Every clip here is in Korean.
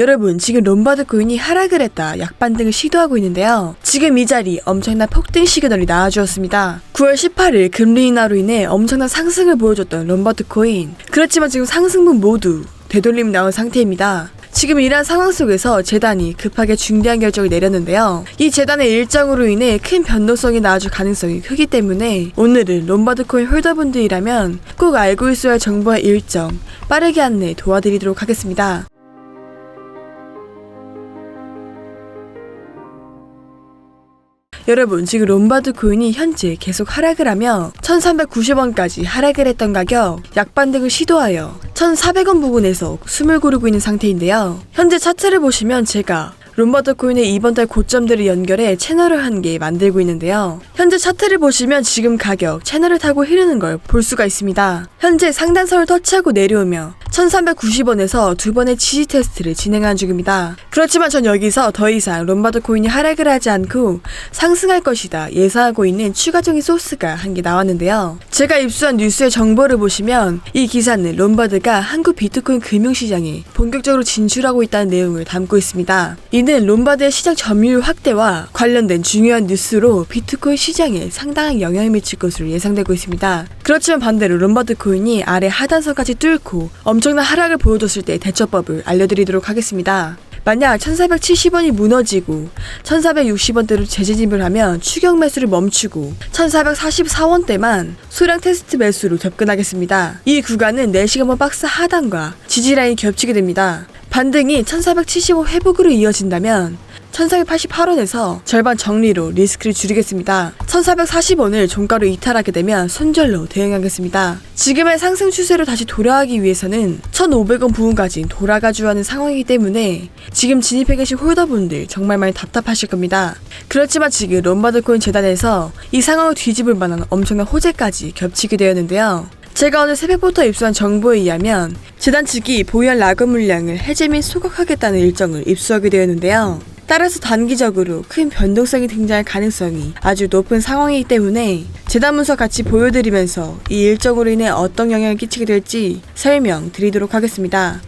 여러분, 지금 롬바드 코인이 하락을 했다 약반등을 시도하고 있는데요. 지금 이 자리 엄청난 폭등 시그널이 나와주었습니다. 9월 18일 금리 인하로 인해 엄청난 상승을 보여줬던 롬바드 코인. 그렇지만 지금 상승분 모두 되돌림 나온 상태입니다. 지금 이러한 상황 속에서 재단이 급하게 중대한 결정을 내렸는데요. 이 재단의 일정으로 인해 큰 변동성이 나와줄 가능성이 크기 때문에 오늘은 롬바드 코인 홀더분들이라면 꼭 알고 있어야 할 정보와 일정 빠르게 안내 도와드리도록 하겠습니다. 여러분 지금 롬바드 코인이 현재 계속 하락을 하며 1390원까지 하락을 했던 가격 약반등을 시도하여 1400원 부근에서 숨을 고르고 있는 상태인데요. 현재 차트를 보시면 제가 롬바드 코인의 이번 달 고점들을 연결해 채널을 한 개 만들고 있는데요. 현재 차트를 보시면 지금 가격 채널을 타고 흐르는 걸 볼 수가 있습니다. 현재 상단선을 터치하고 내려오며 1390원에서 두 번의 지지 테스트를 진행한 중입니다. 그렇지만 전 여기서 더 이상 롬바드 코인이 하락을 하지 않고 상승할 것이다 예상하고 있는 추가적인 소스가 한 개 나왔는데요. 제가 입수한 뉴스의 정보를 보시면 이 기사는 롬바드가 한국 비트코인 금융시장에 본격적으로 진출하고 있다는 내용을 담고 있습니다. 이는 롬바드의 시장 점유율 확대와 관련된 중요한 뉴스로 비트코인 시장에 상당한 영향을 미칠 것으로 예상되고 있습니다. 그렇지만 반대로 롬바드 코인이 아래 하단선까지 뚫고 엄청난 하락을 보여줬을 때 대처법을 알려드리도록 하겠습니다. 만약 1470원이 무너지고 1460원대로 재진입을 하면 추격 매수를 멈추고 1444원대만 소량 테스트 매수로 접근하겠습니다. 이 구간은 4시간번 박스 하단과 지지라인이 겹치게 됩니다. 반등이 1475 회복으로 이어진다면 1488원에서 절반 정리로 리스크를 줄이겠습니다. 1440원을 종가로 이탈하게 되면 손절로 대응하겠습니다. 지금의 상승 추세로 다시 돌아가기 위해서는 1500원 부분까지 돌아가줘야 하는 상황이기 때문에 지금 진입해 계신 홀더분들 정말 많이 답답하실 겁니다. 그렇지만 지금 롬바드코인 재단에서 이 상황을 뒤집을 만한 엄청난 호재까지 겹치게 되었는데요. 제가 오늘 새벽부터 입수한 정보에 의하면 재단 측이 보유한 라거 물량을 해제 및 소각하겠다는 일정을 입수하게 되었는데요. 따라서 단기적으로 큰 변동성이 등장할 가능성이 아주 높은 상황이기 때문에 재단 문서 같이 보여드리면서 이 일정으로 인해 어떤 영향을 끼치게 될지 설명드리도록 하겠습니다.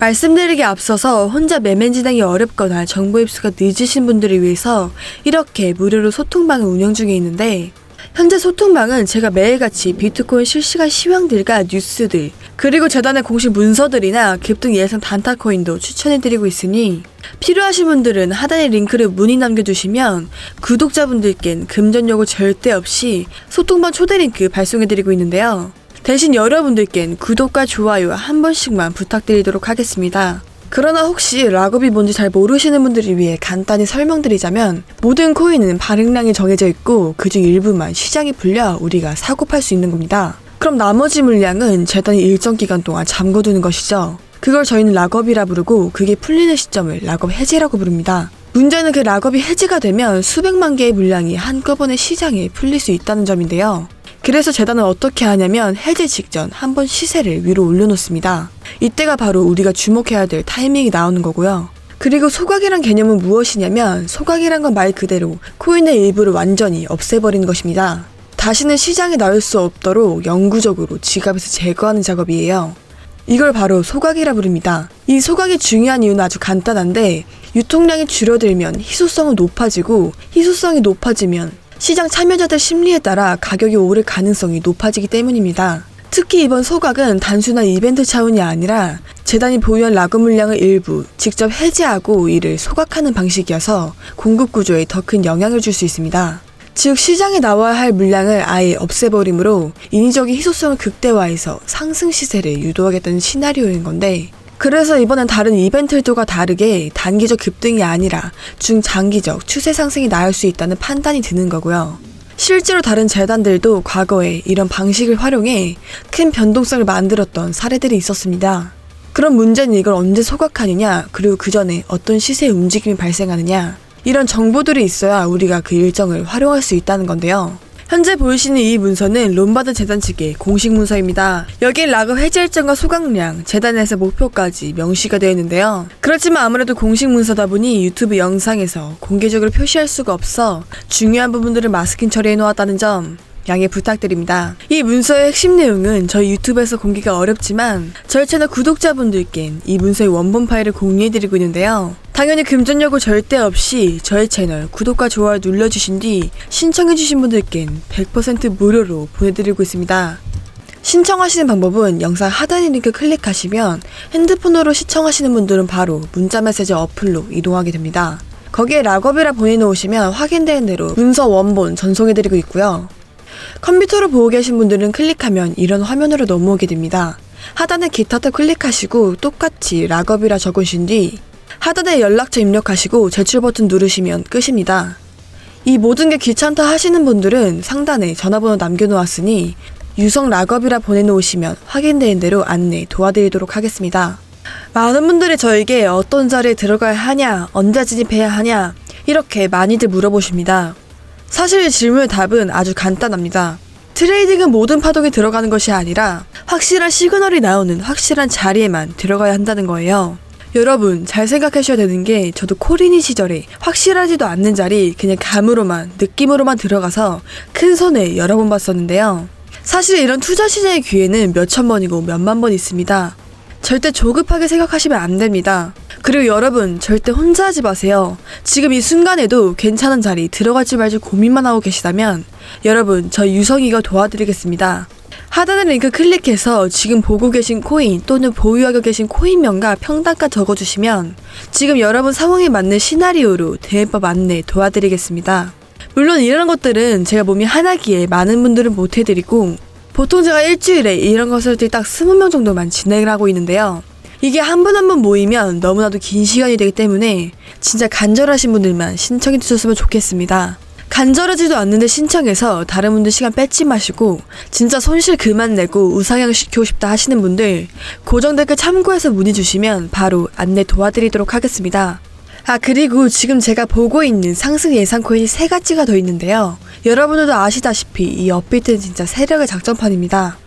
말씀드리기 앞서서 혼자 매매 진행이 어렵거나 정보 입수가 늦으신 분들을 위해서 이렇게 무료로 소통방을 운영 중에 있는데 현재 소통방은 제가 매일같이 비트코인 실시간 시황들과 뉴스들 그리고 재단의 공식 문서들이나 급등 예상 단타코인도 추천해드리고 있으니 필요하신 분들은 하단에 링크를 문의 남겨주시면 구독자분들께는 금전 요구 절대 없이 소통방 초대 링크 발송해드리고 있는데요. 대신 여러분들께는 구독과 좋아요 한 번씩만 부탁드리도록 하겠습니다. 그러나 혹시 락업이 뭔지 잘 모르시는 분들을 위해 간단히 설명드리자면 모든 코인은 발행량이 정해져 있고 그중 일부만 시장에 풀려 우리가 사고 팔 수 있는 겁니다. 그럼 나머지 물량은 재단이 일정 기간 동안 잠궈두는 것이죠. 그걸 저희는 락업이라 부르고 그게 풀리는 시점을 락업 해제라고 부릅니다. 문제는 그 락업이 해제가 되면 수백만 개의 물량이 한꺼번에 시장에 풀릴 수 있다는 점인데요. 그래서 재단은 어떻게 하냐면 해제 직전 한 번 시세를 위로 올려놓습니다. 이때가 바로 우리가 주목해야 될 타이밍이 나오는 거고요. 그리고 소각이란 개념은 무엇이냐면 소각이란 건 말 그대로 코인의 일부를 완전히 없애버리는 것입니다. 다시는 시장에 나올 수 없도록 영구적으로 지갑에서 제거하는 작업이에요. 이걸 바로 소각이라 부릅니다. 이 소각이 중요한 이유는 아주 간단한데 유통량이 줄어들면 희소성은 높아지고 희소성이 높아지면 시장 참여자들 심리에 따라 가격이 오를 가능성이 높아지기 때문입니다. 특히 이번 소각은 단순한 이벤트 차원이 아니라 재단이 보유한 라그 물량을 일부 직접 해제하고 이를 소각하는 방식이어서 공급 구조에 더 큰 영향을 줄 수 있습니다. 즉 시장에 나와야 할 물량을 아예 없애버림으로 인위적인 희소성을 극대화해서 상승 시세를 유도하겠다는 시나리오인 건데 그래서 이번엔 다른 이벤트들과 다르게 단기적 급등이 아니라 중장기적 추세 상승이 나올 수 있다는 판단이 드는 거고요. 실제로 다른 재단들도 과거에 이런 방식을 활용해 큰 변동성을 만들었던 사례들이 있었습니다. 그럼 문제는 이걸 언제 소각하느냐, 그리고 그 전에 어떤 시세의 움직임이 발생하느냐, 이런 정보들이 있어야 우리가 그 일정을 활용할 수 있다는 건데요. 현재 보이시는 이 문서는 롬바드 재단 측의 공식 문서입니다. 여기에 락업 해제 일정과 소각량, 재단에서 목표까지 명시가 되어 있는데요. 그렇지만 아무래도 공식 문서다 보니 유튜브 영상에서 공개적으로 표시할 수가 없어 중요한 부분들을 마스킹 처리해 놓았다는 점. 양해 부탁드립니다. 이 문서의 핵심 내용은 저희 유튜브에서 공개가 어렵지만 저희 채널 구독자분들께 이 문서의 원본 파일을 공유해드리고 있는데요. 당연히 금전여고 절대 없이 저희 채널 구독과 좋아요 눌러주신 뒤 신청해주신 분들께는 100% 무료로 보내드리고 있습니다. 신청하시는 방법은 영상 하단의 링크 클릭하시면 핸드폰으로 시청하시는 분들은 바로 문자 메시지 어플로 이동하게 됩니다. 거기에 락업이라 보내놓으시면 확인되는 대로 문서 원본 전송해드리고 있고요. 컴퓨터로 보고 계신 분들은 클릭하면 이런 화면으로 넘어오게 됩니다. 하단에 기타도 클릭하시고 똑같이 락업이라 적으신 뒤 하단에 연락처 입력하시고 제출 버튼 누르시면 끝입니다. 이 모든 게 귀찮다 하시는 분들은 상단에 전화번호 남겨놓았으니 유성 락업이라 보내놓으시면 확인되는 대로 안내 도와드리도록 하겠습니다. 많은 분들이 저에게 어떤 자리에 들어가야 하냐, 언제 진입해야 하냐, 이렇게 많이들 물어보십니다. 사실 이 질문의 답은 아주 간단합니다. 트레이딩은 모든 파동에 들어가는 것이 아니라 확실한 시그널이 나오는 확실한 자리에만 들어가야 한다는 거예요. 여러분 잘 생각하셔야 되는 게 저도 코리니 시절에 확실하지도 않는 자리 그냥 감으로만 느낌으로만 들어가서 큰 손해 여러 번 봤었는데요. 사실 이런 투자 시장의 기회는 몇천 번이고 몇만 번 있습니다. 절대 조급하게 생각하시면 안 됩니다. 그리고 여러분 절대 혼자 하지 마세요. 지금 이 순간에도 괜찮은 자리 들어갈지 말지 고민만 하고 계시다면 여러분 저희 유성이가 도와드리겠습니다. 하단의 링크 클릭해서 지금 보고 계신 코인 또는 보유하고 계신 코인명과 평단가 적어주시면 지금 여러분 상황에 맞는 시나리오로 대회법 안내 도와드리겠습니다. 물론 이런 것들은 제가 몸이 하나기에 많은 분들은 못 해드리고 보통 제가 일주일에 이런 것을 딱 20명 정도만 진행을 하고 있는데요. 이게 한 분 한 분 모이면 너무나도 긴 시간이 되기 때문에 진짜 간절하신 분들만 신청해 주셨으면 좋겠습니다. 간절하지도 않는데 신청해서 다른 분들 시간 뺏지 마시고 진짜 손실 그만 내고 우상향 시키고 싶다 하시는 분들 고정 댓글 참고해서 문의 주시면 바로 안내 도와드리도록 하겠습니다. 아 그리고 지금 제가 보고 있는 상승 예상 코인이 세 가지가 더 있는데요. 여러분들도 아시다시피 이 업비트는 진짜 세력의 작전판입니다.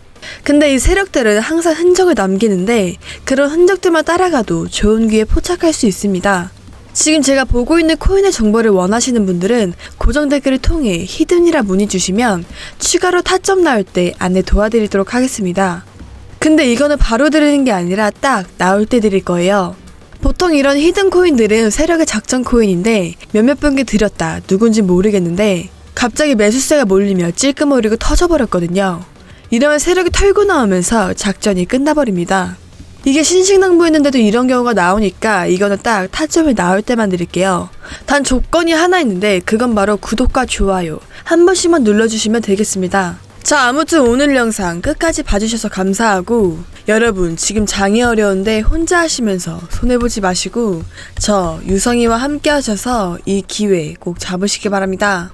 근데 이 세력들은 항상 흔적을 남기는데 그런 흔적들만 따라가도 좋은 기회에 포착할 수 있습니다. 지금 제가 보고 있는 코인의 정보를 원하시는 분들은 고정 댓글을 통해 히든이라 문의 주시면 추가로 타점 나올 때 안내 도와드리도록 하겠습니다. 근데 이거는 바로 드리는 게 아니라 딱 나올 때 드릴 거예요. 보통 이런 히든 코인들은 세력의 작전 코인인데 몇몇 분께 드렸다 누군지 모르겠는데 갑자기 매수세가 몰리며 찔끔거리고 터져버렸거든요. 이러면 세력이 털고 나오면서 작전이 끝나버립니다. 이게 신식낭부였는데도 이런 경우가 나오니까 이거는 딱 타점이 나올 때만 드릴게요. 단 조건이 하나 있는데 그건 바로 구독과 좋아요 한 번씩만 눌러주시면 되겠습니다. 자 아무튼 오늘 영상 끝까지 봐주셔서 감사하고 여러분 지금 장이 어려운데 혼자 하시면서 손해보지 마시고 저 유성이와 함께 하셔서 이 기회 꼭 잡으시기 바랍니다.